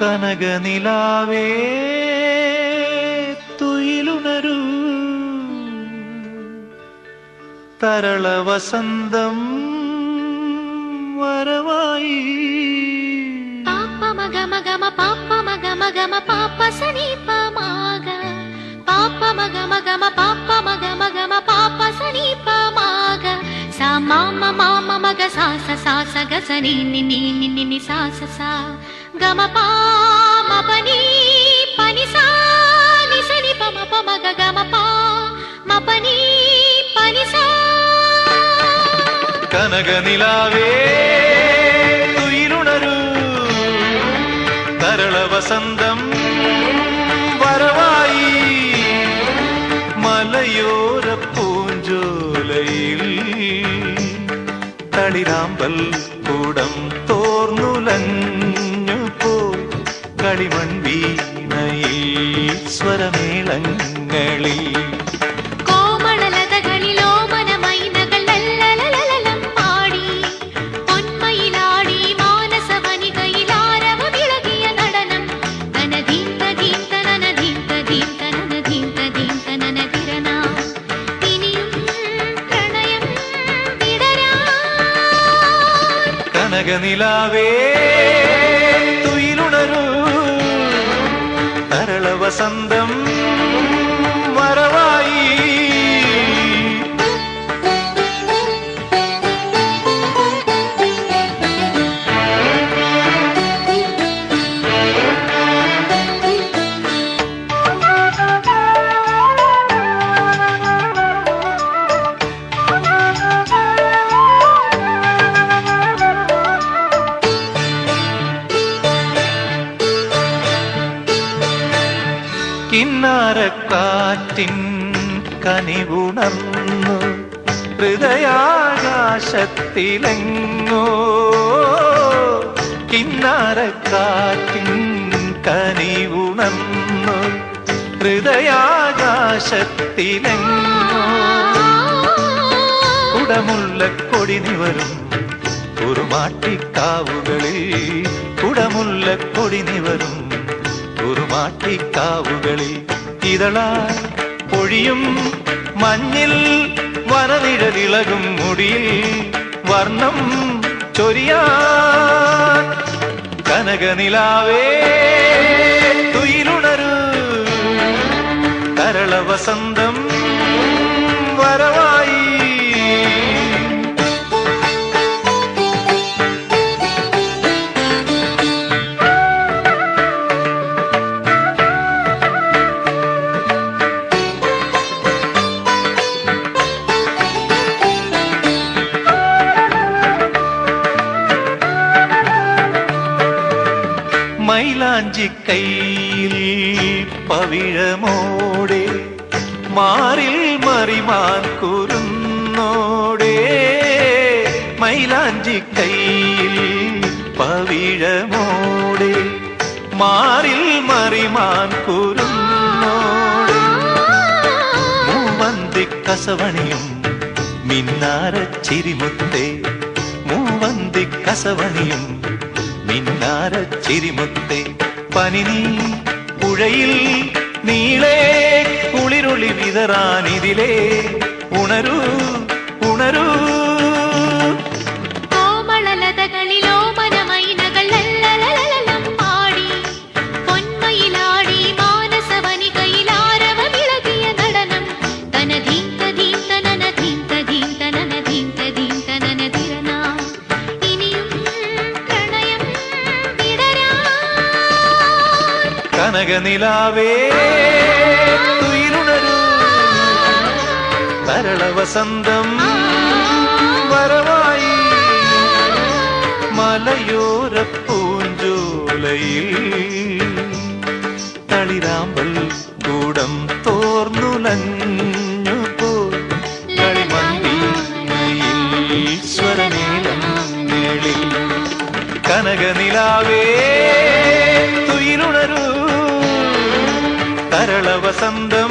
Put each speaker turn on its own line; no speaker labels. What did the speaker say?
കനകനിലാവേ തുയിലുണരൂ തരള വസന്തം വരവായി.
പാപ്പ മഗ മഗ മ പാപ്പ മഗ മഗ മ പാപ്പ സനി പ മാഗ പാപ്പ മഗ മഗ മ പാപ്പ മഗ മഗ മ പാപ്പ സനി പ മാഗ സ മാമ മാമ മഗ സ സ സ സ
கனக நிலாவே துயிருணரு தரள வசந்தம் வரவாயி மலையோர பூஞ்சோலையில் தளிராம்பல் கூடம் தோர்னுலன் കളിമൺ വീണയിൽ സ്വരമേളങ്ങളിൽ
കോമളലതകളിലോ
തരള കിന്നാരക്കാറ്റിൻ കനിവുണർന്നു ഹൃദയാകാശത്തിലെങ്ങോ. കിന്നാരക്കാറ്റിൻ കനിവുണർന്നു ഹൃദയാകാശത്തിലെങ്ങോ. കുടമുള്ള കൊടി നിവരും കുറുമാട്ടിക്കാവുകളിൽ കുടമുള്ള കൊടി നിവരും കുറുമാട്ടിക്കാവുകളിൽ ഇതളായി പൊഴിയും മഞ്ഞിൽ വനനിഴലിളകും മുടിയിൽ വർണ്ണം ചൊരിയാ കനകനിലാവേ തുയിലുണരൂ കരള വസന്തം മൈലാഞ്ചി കയ്യിൽ പവിഴമോടെ മാറിൽ മറിമാൻ കുരുന്നോടെ മൈലാഞ്ചി കയ്യിൽ പവിഴമോടെ മാറിൽ മറിമാൻ കുരുന്നോടെ മൂവന്തി കസവണിയും മിന്നാര ചിരിമുത്തേ മൂവന്തി കസവണിയും മിന്നാര ചിരിമുത്തേ. പനിനീ പുഴയിൽ നീളേ കുളിരുളി വിതറാനിതിലേ ഉണരൂ കനകനിലാവേ തരള വസന്തം വരവായി. മലയോര പൂഞ്ചോലയിൽ തളിരാമ്പൽ കൂടം തോർന്നുലഞ്ഞു കനകനിലാവേ തുയിലുണരൂ अरलवसन्तम्